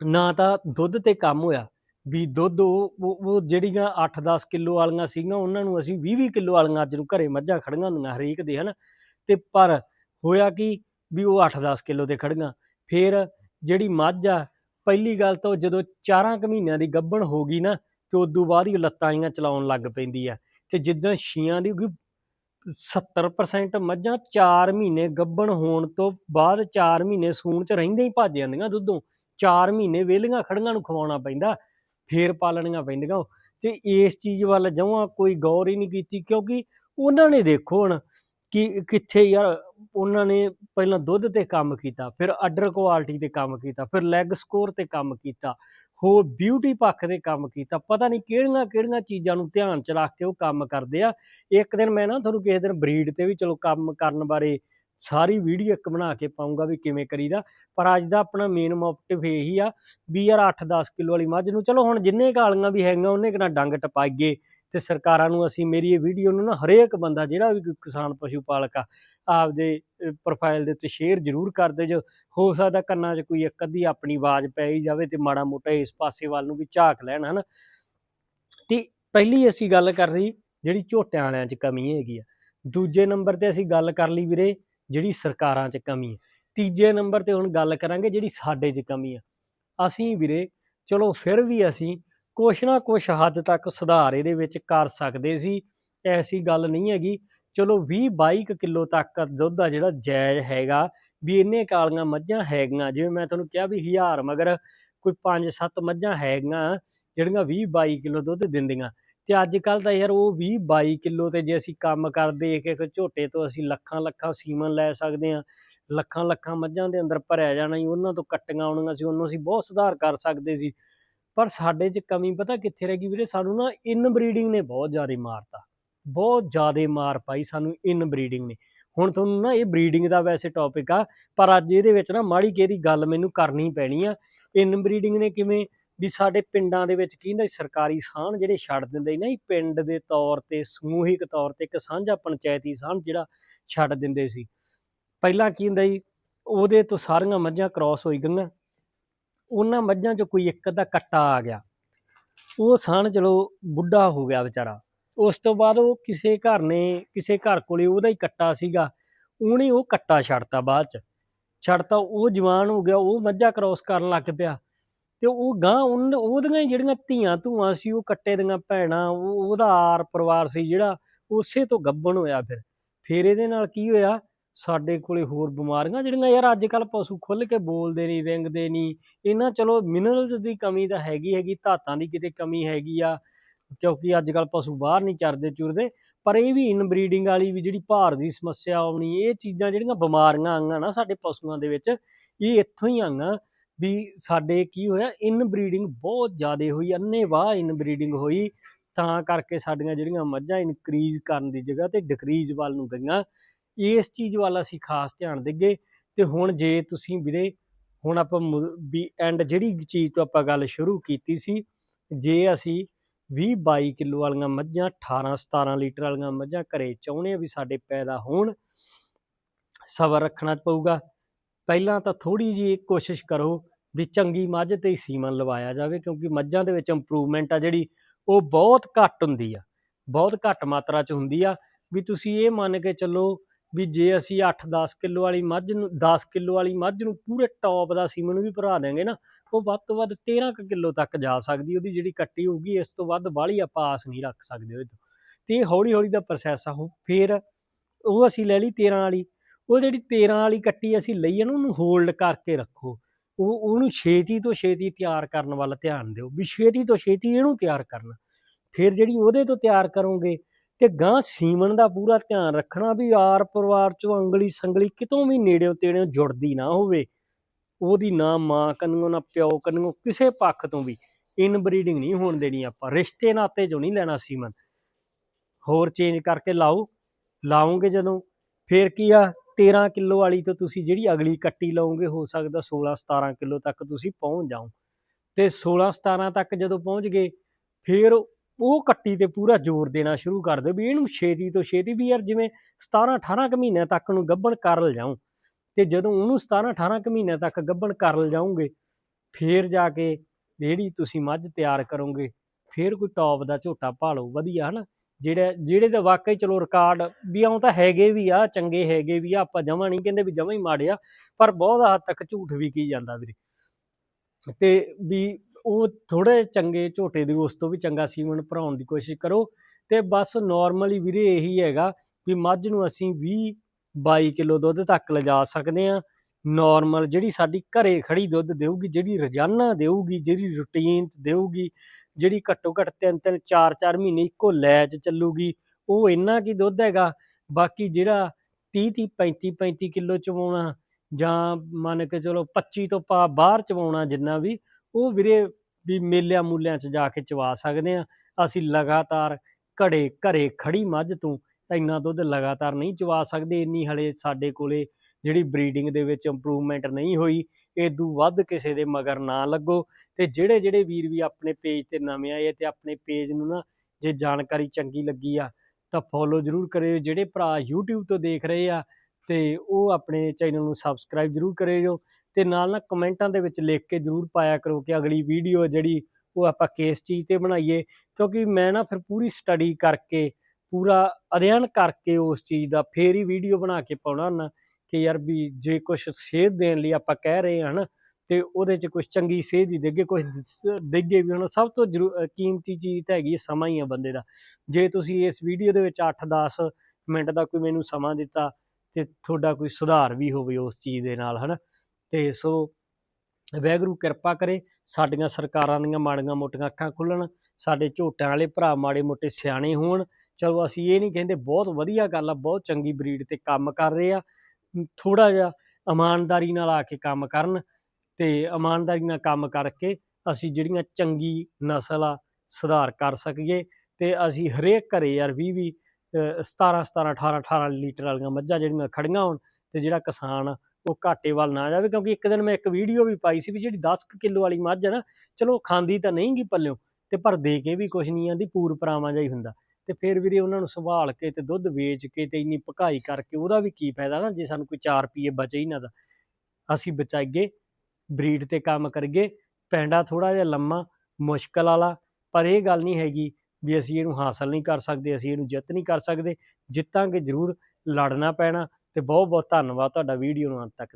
ਨਾ ਤਾਂ ਦੁੱਧ ਤੇ ਕੰਮ ਹੋਇਆ, ਵੀ ਦੁੱਧ ਉਹ ਜਿਹੜੀਆਂ 8-10 ਕਿਲੋ ਵਾਲੀਆਂ ਸੀਗੀਆਂ, ਉਹਨਾਂ ਨੂੰ ਅਸੀਂ 20-20 ਕਿਲੋ ਵਾਲੀਆਂ ਅੱਜ ਨੂੰ ਘਰੇ ਮੱਝਾਂ ਖੜੀਆਂ ਹੁੰਦੀਆਂ ਹਰੇਕ ਦੇ, ਹਨ? ਤੇ ਪਰ ਹੋਇਆ ਕਿ ਵੀ ਉਹ 8-10 ਕਿਲੋ ਤੇ ਖੜੀਆਂ। ਫਿਰ ਜਿਹੜੀ ਮੱਝ ਆ, ਪਹਿਲੀ ਗੱਲ ਤਾਂ ਜਦੋਂ 4 ਕੁ ਮਹੀਨਿਆਂ ਦੀ ਗੱਭਣ ਹੋ ਗਈ ਨਾ, ਤੇ ਉਦੋਂ ਬਾਅਦ ਹੀ ਲੱਤਾਂ ਆਈਆਂ ਚਲਾਉਣ ਲੱਗ ਪੈਂਦੀ ਆ। ਤੇ ਜਿੱਦਾਂ ਛੀਆਂ ਦੀ 70% ਮੱਝਾਂ 4 ਮਹੀਨੇ ਗੱਭਣ ਹੋਣ ਤੋਂ ਬਾਅਦ 4 ਮਹੀਨੇ ਸੂਣ ਚ ਰਹਿੰਦੇ ਹੀ ਭੱਜ ਜਾਂਦੀਆਂ ਦੁੱਧੋਂ 4 ਮਹੀਨੇ ਵਿਹਲੀਆਂ ਖੜੀਆਂ ਨੂੰ ਖਵਾਉਣਾ ਪੈਂਦਾ, ਫੇਰ ਪਾਲਣੀਆਂ ਪੈਂਦੀਆਂ ਉਹ। ਤੇ ਇਸ ਚੀਜ਼ ਵੱਲ ਜਮਾਂ ਕੋਈ ਗੌਰ ਹੀ ਨਹੀਂ ਕੀਤੀ, ਕਿਉਂਕਿ ਉਹਨਾਂ ਨੇ ਦੇਖੋ ਹੁਣ ਕਿ ਕਿੱਥੇ ਯਾਰ ਉਹਨਾਂ ਨੇ ਪਹਿਲਾਂ ਦੁੱਧ ਤੇ ਕੰਮ ਕੀਤਾ, ਫਿਰ ਅਡਰ ਕੁਆਲਿਟੀ ਤੇ ਕੰਮ ਕੀਤਾ, ਫਿਰ ਲੈਗ ਸਕੋਰ ਤੇ ਕੰਮ ਕੀਤਾ ਹੋਰ ਬਿਊਟੀ ਪੱਖ ਤੇ ਕੰਮ ਕੀਤਾ। ਪਤਾ ਨਹੀਂ ਕਿਹੜੀਆਂ ਕਿਹੜੀਆਂ ਚੀਜ਼ਾਂ ਨੂੰ ਧਿਆਨ ਚ ਰੱਖ ਕੇ ਉਹ ਕੰਮ ਕਰਦੇ ਆ। ਇੱਕ ਦਿਨ ਮੈਂ ਨਾ ਤੁਹਾਨੂੰ ਕਿਸੇ ਦਿਨ ਬਰੀਡ ਤੇ ਵੀ ਚਲੋ ਕੰਮ ਕਰਨ ਬਾਰੇ ਸਾਰੀ ਵੀਡੀਓ ਇੱਕ ਬਣਾ ਕੇ ਪਾਉਂਗਾ ਵੀ ਕਿਵੇਂ ਕਰੀਦਾ। ਪਰ ਅੱਜ ਦਾ ਆਪਣਾ ਮੇਨ ਮੋਟਿਵ ਇਹੀ ਆ ਵੀ ਯਾਰ 8-10 ਕਿਲੋ ਵਾਲੀ ਮੱਝ ਨੂੰ ਚਲੋ ਹੁਣ ਜਿੰਨੇ ਗਾਲੀਆਂ ਵੀ ਹੈਗੀਆਂ, ਉਹਨੇ ਕਿਹਨਾਂ ਡੰਗ ਟਪਾਈਏ। ਤੇ ਸਰਕਾਰਾਂ ਨੂੰ ਅਸੀਂ ਮੇਰੀ ਇਹ ਵੀਡੀਓ ਨੂੰ ਨਾ ਹਰੇਕ ਬੰਦਾ ਜਿਹੜਾ ਵੀ ਕੋਈ ਕਿਸਾਨ ਪਸ਼ੂ ਪਾਲਕ ਆ, ਆਪਦੇ ਪ੍ਰੋਫਾਈਲ ਦੇ ਉੱਤੇ ਸ਼ੇਅਰ ਜ਼ਰੂਰ ਕਰਦੇ ਜੋ ਹੋ ਸਕਦਾ ਕੰਨਾਂ 'ਚ ਕੋਈ ਇੱਕ ਅੱਧੀ ਆਪਣੀ ਆਵਾਜ਼ ਪੈ ਹੀ ਜਾਵੇ ਤੇ ਮਾੜਾ ਮੋਟਾ ਇਸ ਪਾਸੇ ਵੱਲ ਨੂੰ ਵੀ ਝਾਕ ਲੈਣ, ਹਨਾ? ਤੇ ਪਹਿਲੀ ਅਸੀਂ ਗੱਲ ਕਰ ਰਹੀ, ਜਿਹੜੀ ਝੋਟਿਆਂ ਵਾਲਿਆਂ 'ਚ ਕਮੀ ਹੈਗੀ ਆ। ਦੂਜੇ ਨੰਬਰ ਤੇ ਅਸੀਂ ਗੱਲ ਕਰ ਲਈ ਵੀਰੇ, ਜਿਹੜੀ ਸਰਕਾਰਾਂ 'ਚ ਕਮੀ ਹੈ ਤੀਜੇ ਨੰਬਰ ਤੇ ਹੁਣ ਗੱਲ ਕਰਾਂਗੇ ਜਿਹੜੀ ਸਾਡੇ 'ਚ ਕਮੀ ਆ। ਅਸੀਂ ਵੀਰੇ, ਚਲੋ ਫਿਰ ਵੀ ਅਸੀਂ ਕੁਛ ਨਾ ਕੁਛ ਹੱਦ ਤੱਕ ਸੁਧਾਰ ਇਹਦੇ ਵਿੱਚ ਕਰ ਸਕਦੇ ਸੀ। ਐਸੀ ਗੱਲ ਨਹੀਂ ਹੈਗੀ। ਚਲੋ 20 22 ਕਿਲੋ ਤੱਕ ਦੁੱਧ ਆ ਜਿਹੜਾ ਜਾਇਜ਼ ਹੈਗਾ, ਵੀ ਇੰਨੇ ਕਾਲੀਆਂ ਮੱਝਾਂ ਹੈਗੀਆਂ, ਜਿਵੇਂ ਮੈਂ ਤੁਹਾਨੂੰ ਕਿਹਾ ਵੀ ਹਜ਼ਾਰ ਮਗਰ ਕੋਈ 5-7 ਮੱਝਾਂ ਹੈਗੀਆਂ, ਜਿਹੜੀਆਂ 20 22 ਕਿਲੋ ਦੁੱਧ ਦਿੰਦੀਆਂ। ਤੇ ਅੱਜ ਕੱਲ ਤਾਂ ਯਾਰ ਉਹ 20 22 ਕਿਲੋ ਤੇ ਜੇ ਅਸੀਂ ਕੰਮ ਕਰਦੇ, ਇੱਕ ਇੱਕ ਝੋਟੇ ਤੋਂ ਅਸੀਂ ਲੱਖਾਂ ਲੱਖਾਂ ਸੀਮਨ ਲੈ ਸਕਦੇ ਹਾਂ, ਲੱਖਾਂ ਲੱਖਾਂ ਮੱਝਾਂ ਦੇ ਅੰਦਰ ਭਰਿਆ ਜਾਣਾ ਸੀ ਉਹਨਾਂ ਤੋਂ ਕੱਟੀਆਂ ਆਉਣੀਆਂ ਸੀ, ਉਹਨੂੰ ਅਸੀਂ ਬਹੁਤ ਸੁਧਾਰ ਕਰ ਸਕਦੇ ਸੀ। ਪਰ ਸਾਡੇ 'ਚ ਕਮੀ ਪਤਾ ਕਿੱਥੇ ਰਹਿ ਗਈ ਵੀਰੇ? ਸਾਨੂੰ ਨਾ ਇਨ ਬਰੀਡਿੰਗ ਨੇ ਬਹੁਤ ਜ਼ਿਆਦਾ ਮਾਰਤਾ। ਬਹੁਤ ਜ਼ਿਆਦਾ ਮਾਰ ਪਾਈ ਸਾਨੂੰ ਇਨ ਬਰੀਡਿੰਗ ਨੇ। ਹੁਣ ਤੁਹਾਨੂੰ ਨਾ ਇਹ ਬਰੀਡਿੰਗ ਦਾ ਵੈਸੇ ਟੌਪਿਕ ਆ ਪਰ ਅੱਜ ਇਹਦੇ ਵਿੱਚ ਨਾ ਮਾੜੀ ਕਿਹਦੀ ਗੱਲ ਮੈਨੂੰ ਕਰਨੀ ਪੈਣੀ ਆ। ਇਨ ਬਰੀਡਿੰਗ ਨੇ ਕਿਵੇਂ ਵੀ ਸਾਡੇ ਪਿੰਡਾਂ ਦੇ ਵਿੱਚ ਕੀ ਹੁੰਦਾ ਸੀ, ਸਰਕਾਰੀ ਸਾਂਝ ਜਿਹੜੇ ਛੱਡ ਦਿੰਦੇ ਨਾ ਇਹ ਪਿੰਡ ਦੇ ਤੌਰ ਤੇ ਸਮੂਹਿਕ ਤੌਰ ਤੇ ਇੱਕ ਸਾਂਝਾ ਪੰਚਾਇਤੀ ਸਾਂਝ ਜਿਹੜਾ ਛੱਡ ਦਿੰਦੇ ਸੀ। ਪਹਿਲਾਂ ਕੀ ਹੁੰਦਾ ਜੀ ਉਹਦੇ ਤੋਂ ਸਾਰੀਆਂ ਮੱਝਾਂ ਕ੍ਰਾਸ ਹੋਈ ਗਈਆਂ। ਉਹਨਾਂ ਮੱਝਾਂ 'ਚੋਂ ਕੋਈ ਇੱਕ ਅੱਧਾ ਕੱਟਾ ਆ ਗਿਆ। ਉਹ ਸਾਨ ਚਲੋ ਬੁੱਢਾ ਹੋ ਗਿਆ ਵਿਚਾਰਾ। ਉਸ ਤੋਂ ਬਾਅਦ ਉਹ ਕਿਸੇ ਘਰ ਨੇ, ਕਿਸੇ ਘਰ ਕੋਲੇ ਉਹਦਾ ਹੀ ਕੱਟਾ ਸੀਗਾ। ਉਹਨੇ ਉਹ ਕੱਟਾ ਛੱਡਤਾ ਬਾਅਦ 'ਚ। ਛੱਡਤਾ ਉਹ ਜਵਾਨ ਹੋ ਗਿਆ, ਉਹ ਮੱਝਾਂ ਕ੍ਰਾਸ ਕਰਨ ਲੱਗ ਪਿਆ। ਤੇ ਉਹ ਗਾਂ ਉਹਨ- ਉਹਦੀਆਂ ਹੀ ਜਿਹੜੀਆਂ ਧੀਆਂ ਧੂਆਂ ਸੀ, ਉਹ ਕੱਟੇ ਦੀਆਂ ਭੈਣਾਂ, ਉਹ ਉਹਦਾ ਆਰ ਪਰਿਵਾਰ ਸੀ ਜਿਹੜਾ, ਉਸੇ ਤੋਂ ਗੱਬਣ ਹੋਇਆ ਫਿਰ। ਫਿਰ ਇਹਦੇ ਨਾਲ ਕੀ ਹੋਇਆ? ਸਾਡੇ ਕੋਲੇ ਹੋਰ ਬਿਮਾਰੀਆਂ ਜਿਹੜੀਆਂ ਯਾਰ ਅੱਜ ਕੱਲ ਪਸ਼ੂ ਖੁੱਲ ਕੇ ਬੋਲਦੇ ਨਹੀਂ ਰਿੰਗਦੇ ਨਹੀਂ। ਇਹਨਾਂ ਚਲੋ ਮਿਨਰਲਸ ਦੀ ਕਮੀ ਤਾਂ ਹੈਗੀ ਹੈਗੀ ਧਾਤਾਂ ਦੀ ਕਿਤੇ ਕਮੀ ਹੈਗੀ ਆ, ਕਿਉਂਕਿ ਅੱਜ ਕੱਲ ਪਸ਼ੂ ਬਾਹਰ ਨਹੀਂ ਚਰਦੇ, ਚੁਰਦੇ। ਪਰ ਇਹ ਵੀ ਇਨਬਰੀਡਿੰਗ ਵਾਲੀ ਵੀ ਜਿਹੜੀ ਭਾਰ ਦੀ ਸਮੱਸਿਆ ਆਉਣੀ, ਇਹ ਚੀਜ਼ਾਂ ਜਿਹੜੀਆਂ ਬਿਮਾਰੀਆਂ ਆਈਆਂ ਨਾ ਸਾਡੇ ਪਸ਼ੂਆਂ ਦੇ ਵਿੱਚ, ਇਹ ਇੱਥੋਂ ਹੀ ਆਈਆਂ ਵੀ ਸਾਡੇ ਕੀ ਹੋਇਆ ਇਨਬਰੀਡਿੰਗ ਬਹੁਤ ਜ਼ਿਆਦਾ ਹੋਈ ਅੰਨੇਵਾਹ ਇਨਬਰੀਡਿੰਗ ਹੋਈ। ਤਾਂ ਕਰਕੇ ਸਾਡੀਆਂ ਜਿਹੜੀਆਂ ਮੱਝਾਂ ਇਨਕਰੀਜ਼ ਕਰਨ ਦੀ ਜਗ੍ਹਾ ਤੇ ਡਿਕਰੀਜ਼ ਵੱਲ ਨੂੰ ਗਈਆਂ। ਇਸ ਚੀਜ਼ ਵੱਲ ਅਸੀਂ ਖਾਸ ਧਿਆਨ ਦੇਗੇ ਤੇ ਹੁਣ ਜੇ ਤੁਸੀਂ ਵੀਰੇ, ਹੁਣ ਆਪਾਂ ਮੁ- ਵੀ ਐਂਡ ਜਿਹੜੀ ਚੀਜ਼ ਤੋਂ ਆਪਾਂ ਗੱਲ ਸ਼ੁਰੂ ਕੀਤੀ ਸੀ, ਜੇ ਅਸੀਂ 20 22 ਕਿਲੋ ਵਾਲੀਆਂ ਮੱਝਾਂ 18 17 ਲੀਟਰ ਵਾਲੀਆਂ ਮੱਝਾਂ ਘਰੇ ਚਾਹੁੰਦੇ ਆ ਵੀ ਸਾਡੇ ਪੈਦਾ ਹੋਣ, ਸਬਰ ਰੱਖਣਾ ਪਊਗਾ। ਪਹਿਲਾਂ ਤਾਂ ਥੋੜੀ ਜੀ ਕੋਸ਼ਿਸ਼ ਕਰੋ ਵੀ ਚੰਗੀ ਮੱਝ ਤੇ ਹੀ ਸੀਮਨ ਲਵਾਇਆ ਜਾਵੇ, ਕਿਉਂਕਿ ਮੱਝਾਂ ਦੇ ਵਿੱਚ ਇੰਪਰੂਵਮੈਂਟ ਆ ਜਿਹੜੀ, ਉਹ ਬਹੁਤ ਘੱਟ ਹੁੰਦੀ ਆ, ਬਹੁਤ ਘੱਟ ਮਾਤਰਾ 'ਚ ਹੁੰਦੀ ਆ। ਵੀ ਤੁਸੀਂ ਇਹ ਮੰਨ ਕੇ ਚੱਲੋ ਵੀ ਜੇ ਅਸੀਂ 8-10 ਕਿਲੋ ਵਾਲੀ ਮੱਝ ਨੂੰ 10 ਕਿਲੋ ਵਾਲੀ ਮੱਝ ਨੂੰ ਪੂਰੇ ਟੌਪ ਦਾ ਸੀਮਨ ਵੀ ਭਰਾ ਦੇਂਗੇ ਨਾ, ਉਹ ਵੱਧ ਤੋਂ ਵੱਧ 13 ਕੁ ਕਿਲੋ ਤੱਕ ਜਾ ਸਕਦੀ, ਉਹਦੀ ਜਿਹੜੀ ਕੱਟੀ ਹੋਊਗੀ, ਇਸ ਤੋਂ ਵੱਧ ਬਾਹਲੀ ਆਪਾਂ ਆਸ ਨਹੀਂ ਰੱਖ ਸਕਦੇ ਉਹਦੇ ਤੋਂ। ਤੇ ਹੌਲੀ ਹੌਲੀ ਦਾ ਪ੍ਰੋਸੈਸ ਆ ਉਹ, ਫਿਰ ਉਹ ਅਸੀਂ ਲੈ ਲਈ 13 ਵਾਲੀ, ਉਹ ਜਿਹੜੀ 13 ਵਾਲੀ ਕੱਟੀ ਅਸੀਂ ਲਈ ਆ ਨਾ, ਉਹਨੂੰ ਹੋਲਡ ਕਰਕੇ ਰੱਖੋ। ਉਹ, ਉਹਨੂੰ ਛੇਤੀ ਤੋਂ ਛੇਤੀ ਤਿਆਰ ਕਰਨ ਵੱਲ ਧਿਆਨ ਦਿਓ, ਵੀ ਛੇਤੀ ਤੋਂ ਛੇਤੀ ਇਹਨੂੰ ਤਿਆਰ ਕਰਨਾ। ਫਿਰ ਜਿਹੜੀ ਉਹਦੇ ਤੋਂ ਤਿਆਰ ਕਰੋਗੇ ਤੇ ਗਾਂ ਸੀਮਨ ਦਾ ਪੂਰਾ ਧਿਆਨ ਰੱਖਣਾ ਵੀ ਆਰ ਪਰਿਵਾਰ ਚੋਂ ਅੰਗਲੀ ਸੰਗਲੀ ਕਿਤੋਂ ਵੀ ਨੇੜਿਓਂ ਤੇੜਿਓਂ ਜੁੜਦੀ ਨਾ ਹੋਵੇ। ਉਹਦੀ ਨਾ ਮਾਂ ਕੰਨੋਂ ਨਾ ਪਿਓ ਕੰਨੋਂ ਕਿਸੇ ਪੱਖ ਤੋਂ ਵੀ ਇਨਬਰੀਡਿੰਗ ਨਹੀਂ ਹੋਣ ਦੇਣੀ ਆਪਾਂ। ਰਿਸ਼ਤੇ ਨਾਤੇ ਚੋਂ ਨਹੀਂ ਲੈਣਾ ਸੀਮਨ। ਹੋਰ ਚੇਂਜ ਕਰਕੇ ਲਾਓ। ਲਾਓਗੇ ਜਦੋਂ। ਫਿਰ ਕੀ ਆ? 13 ਕਿਲੋ ਵਾਲੀ ਤੋਂ ਤੁਸੀਂ ਜਿਹੜੀ ਅਗਲੀ ਕੱਟੀ ਲਾਓਗੇ, ਹੋ ਸਕਦਾ 16 17 ਕਿਲੋ ਤੱਕ ਤੁਸੀਂ ਪਹੁੰਚ ਜਾਓ। ਤੇ 16 17 ਤੱਕ ਜਦੋਂ ਪਹੁੰਚ ਗਏ, ਫਿਰ ਉਹ ਕੱਟੀ ਤੇ ਪੂਰਾ ਜ਼ੋਰ ਦੇਣਾ ਸ਼ੁਰੂ ਕਰ ਦਿਓ ਵੀ ਇਹਨੂੰ ਛੇਤੀ ਤੋਂ ਛੇਤੀ ਵੀ ਯਾਰ ਜਿਵੇਂ 17 18 ਕੁ ਮਹੀਨਿਆਂ ਤੱਕ ਨੂੰ ਗੱਭਣ ਕਰ ਲਜਾਉ ਤੇ ਜਦੋਂ ਉਹਨੂੰ 17 18 ਕੁ ਮਹੀਨਿਆਂ ਤੱਕ ਗੱਭਣ ਕਰ ਲਜਾਉਂਗੇ ਫੇਰ ਜਾ ਕੇ ਜਿਹੜੀ ਤੁਸੀਂ ਮੱਝ ਤਿਆਰ ਕਰੋਗੇ, ਫੇਰ ਕੋਈ ਟੌਪ ਦਾ ਝੋਟਾ ਭਾਲੋ, ਵਧੀਆ ਹਨਾ? ਜਿਹੜੇ ਜਿਹੜੇ ਤਾਂ ਵਾਕਈ ਚਲੋ ਰਿਕਾਰਡ ਵੀ ਆਉਂ ਤਾਂ ਹੈਗੇ ਵੀ ਆ, ਚੰਗੇ ਹੈਗੇ ਵੀ ਆ, ਆਪਾਂ ਜਮਾਂ ਨਹੀਂ ਕਹਿੰਦੇ ਵੀ ਜਮਾਂ ਹੀ ਮਾੜੇ ਆ, ਪਰ ਬਹੁਤ ਹੱਦ ਤੱਕ ਝੂਠ ਵੀ ਕੀ ਜਾਂਦਾ ਵੀਰੇ। ਤੇ ਵੀ ਉਹ ਥੋੜੇ ਚੰਗੇ ਝੋਟੇ ਦੀ, ਉਸ ਤੋਂ ਵੀ ਚੰਗਾ ਸੀਮਨ ਭਰਾਉਣ ਦੀ ਕੋਸ਼ਿਸ਼ ਕਰੋ। ਤੇ ਬਸ ਨਾਰਮਲੀ ਵੀਰੇ ਇਹੀ ਹੈਗਾ ਵੀ ਮੱਝ ਨੂੰ ਅਸੀਂ 20 22 ਕਿਲੋ ਦੁੱਧ ਤੱਕ ਲਿਜਾ ਸਕਦੇ ਆ ਨਾਰਮਲ ਜਿਹੜੀ ਸਾਡੀ ਘਰੇ ਖੜੀ ਦੁੱਧ ਦੇਊਗੀ, ਜਿਹੜੀ ਰੋਜ਼ਾਨਾ ਦੇਊਗੀ, ਜਿਹੜੀ ਰੁਟੀਨ ਚ ਦੇਊਗੀ, ਜਿਹੜੀ ਘੱਟੋ ਘੱਟ 3 3 4 4 ਮਹੀਨੇ ਇੱਕੋ ਲੈ ਚ ਚੱਲੂਗੀ, ਉਹ ਇੰਨਾ ਕੀ ਦੁੱਧ ਹੈਗਾ। ਬਾਕੀ ਜਿਹੜਾ 30 30 35 35 ਕਿਲੋ ਚਵਾਉਣਾ ਜਾਂ ਮੰਨ ਕੇ ਚਲੋ 25 ਤੋਂ ਪਾ ਬਾਹਰ ਚਵਾਉਣਾ ਜਿੰਨਾ ਵੀ ਉਹ ਵੀਰੇ ਵੀ ਮੇਲਿਆਂ ਮੂਲਿਆਂ 'ਚ ਜਾ ਕੇ ਚਵਾ ਸਕਦੇ ਆ। ਅਸੀਂ ਲਗਾਤਾਰ ਘੜੇ, ਘਰੇ ਖੜੀ ਮੱਝ ਤੋਂ ਇੰਨਾ ਦੁੱਧ ਲਗਾਤਾਰ ਨਹੀਂ ਚਵਾ ਸਕਦੇ। ਇੰਨੀ ਹਲੇ ਸਾਡੇ ਕੋਲੇ ਜਿਹੜੀ ਬਰੀਡਿੰਗ ਦੇ ਵਿੱਚ ਇੰਪਰੂਵਮੈਂਟ ਨਹੀਂ ਹੋਈ। ਇਦੋਂ ਵੱਧ ਕਿਸੇ ਦੇ ਮਗਰ ਨਾ ਲੱਗੋ ਤੇ ਜਿਹੜੇ ਜਿਹੜੇ ਵੀਰ ਵੀ ਆਪਣੇ ਪੇਜ ਤੇ ਨਵੇਂ ਆਏ ਤੇ ਆਪਣੇ ਪੇਜ ਨੂੰ ਨਾ ਜੇ ਜਾਣਕਾਰੀ ਚੰਗੀ ਲੱਗੀ ਆ ਤਾਂ ਫੋਲੋ ਜਰੂਰ ਕਰਿਓ। ਜਿਹੜੇ ਭਰਾ YouTube ਤੋਂ ਦੇਖ ਰਹੇ ਆ ਤੇ ਉਹ ਆਪਣੇ ਚੈਨਲ ਨੂੰ ਸਬਸਕ੍ਰਾਈਬ ਜਰੂਰ ਕਰਿਓ। ਤੇ ਨਾਲ ਨਾਲ ਕਮੈਂਟਾਂ ਦੇ ਵਿੱਚ ਲਿਖ ਕੇ ਜਰੂਰ ਪਾਇਆ ਕਰੋ ਕਿ ਅਗਲੀ ਵੀਡੀਓ ਜਿਹੜੀ ਉਹ ਆਪਾਂ ਕਿਸ ਚੀਜ਼ ਤੇ ਬਣਾਈਏ, ਕਿਉਂਕਿ ਮੈਂ ਨਾ ਫਿਰ ਪੂਰੀ ਸਟੱਡੀ ਕਰਕੇ, ਪੂਰਾ ਅਧਿਐਨ ਕਰਕੇ ਉਸ ਚੀਜ਼ ਦਾ ਫੇਰ ਹੀ ਵੀਡੀਓ ਬਣਾ ਕੇ ਪਾਉਣਾ ਹੁੰਦਾ ਕਿ ਯਾਰ ਵੀ ਜੇ ਕੁਝ ਸੇਧ ਦੇਣ ਲਈ ਆਪਾਂ ਕਹਿ ਰਹੇ ਹਾਂ ਨਾ, ਤੇ ਉਹਦੇ 'ਚ ਕੁਝ ਚੰਗੀ ਸੇਧ ਹੀ ਦੇਗੇ ਕੁਝ ਦੇਗੇ ਵੀ ਹੁਣ ਸਭ ਤੋਂ ਜ਼ਰੂ- ਕੀਮਤੀ ਚੀਜ਼ ਤਾਂ ਹੈਗੀ ਸਮਾਂ ਹੀ ਆ ਬੰਦੇ ਦਾ। ਜੇ ਤੁਸੀਂ ਇਸ ਵੀਡੀਓ ਦੇ ਵਿੱਚ 8-10 ਮਿੰਟ ਦਾ ਕੋਈ ਮੈਨੂੰ ਸਮਾਂ ਦਿੱਤਾ ਤੇ ਤੁਹਾਡਾ ਕੋਈ ਸੁਧਾਰ ਵੀ ਹੋਵੇ ਉਸ ਚੀਜ਼ ਦੇ ਨਾਲ, ਹਨਾ? ਤੇ ਸੋ ਵੈਗਰੂ ਕਿਰਪਾ ਕਰੇ ਸਾਡੀਆਂ ਸਰਕਾਰਾਂ ਦੀਆਂ ਮਾੜੀਆਂ ਮੋਟੀਆਂ ਅੱਖਾਂ ਖੁੱਲਣ, ਸਾਡੇ ਝੋਟਿਆਂ ਵਾਲੇ ਭਰਾ ਮਾੜੇ ਮੋਟੇ ਸਿਆਣੇ ਹੋਣ। ਚਲੋ ਅਸੀਂ ਇਹ ਨਹੀਂ ਕਹਿੰਦੇ ਬਹੁਤ ਵਧੀਆ ਗੱਲ ਆ, ਬਹੁਤ ਚੰਗੀ ਬਰੀਡ ਤੇ ਕੰਮ ਕਰ ਰਹੇ ਆ। ਥੋੜਾ ਜਿਹਾ ਇਮਾਨਦਾਰੀ ਨਾਲ ਆ ਕੇ ਕੰਮ ਕਰਨ ਤੇ ਇਮਾਨਦਾਰੀ ਨਾਲ ਕੰਮ ਕਰਕੇ ਅਸੀਂ ਜਿਹੜੀਆਂ ਚੰਗੀ ਨਸਲ ਆ ਸੁਧਾਰ ਕਰ ਸਕੀਏ ਤੇ ਅਸੀਂ ਹਰੇਕ ਘਰੇ ਯਾਰ 20 20 17 17 18 18 ਲੀਟਰ ਵਾਲੀਆਂ ਮੱਝਾਂ ਜਿਹੜੀਆਂ ਖੜੀਆਂ ਹੋਣ ਤੇ ਜਿਹੜਾ ਕਿਸਾਨ ਉਹ ਘਾਟੇ ਵੱਲ ਨਾ ਜਾਵੇ, ਕਿਉਂਕਿ ਇੱਕ ਦਿਨ ਮੈਂ ਇੱਕ ਵੀਡੀਓ ਵੀ ਪਾਈ ਸੀ ਵੀ ਜਿਹੜੀ 10 ਕੁ ਕਿਲੋ ਵਾਲੀ ਮੱਝ ਹੈ ਨਾ, ਚਲੋ ਖਾਂਦੀ ਤਾਂ ਨਹੀਂ ਗੀ ਪੱਲਿਓ, ਤੇ ਪਰ ਦੇ ਕੇ ਵੀ ਕੁਝ ਨਹੀਂ ਆਂਦੀ, ਪੂਰ ਪਰਾਵਾਂ ਜਿਹਾ ਹੀ ਹੁੰਦਾ। ਤੇ ਫਿਰ ਵੀਰੇ ਉਹਨਾਂ ਨੂੰ ਸੰਭਾਲ ਕੇ ਤੇ ਦੁੱਧ ਵੇਚ ਕੇ ਤੇ ਇੰਨੀ ਭਕਾਈ ਕਰਕੇ ਉਹਦਾ ਵੀ ਕੀ ਫਾਇਦਾ ਨਾ, ਜੇ ਸਾਨੂੰ ਕੋਈ 4 ਰੁਪਏ ਬਚੇ ਹੀ ਨਾ ਤਾਂ। ਅਸੀਂ ਬਚਾਈਏ, ਬਰੀਡ ਤੇ ਕੰਮ ਕਰੀਏ, ਪੈਂਡਾ ਥੋੜਾ ਜਿਹਾ ਲੰਮਾ, ਮੁਸ਼ਕਲ ਵਾਲਾ, ਪਰ ਇਹ ਗੱਲ ਨਹੀਂ ਹੈਗੀ ਵੀ ਅਸੀਂ ਇਹਨੂੰ ਹਾਸਲ ਨਹੀਂ ਕਰ ਸਕਦੇ, ਅਸੀਂ ਇਹਨੂੰ ਜਿੱਤ ਨਹੀਂ ਕਰ ਸਕਦੇ। ਜਿੱਤਾਂਗੇ ਜ਼ਰੂਰ, ਲੜਨਾ ਪੈਣਾ ਤੇ ਬਹੁਤ ਬਹੁਤ ਧੰਨਵਾਦ ਤੁਹਾਡਾ ਵੀਡੀਓ ਨੂੰ ਅੰਤ ਤੱਕ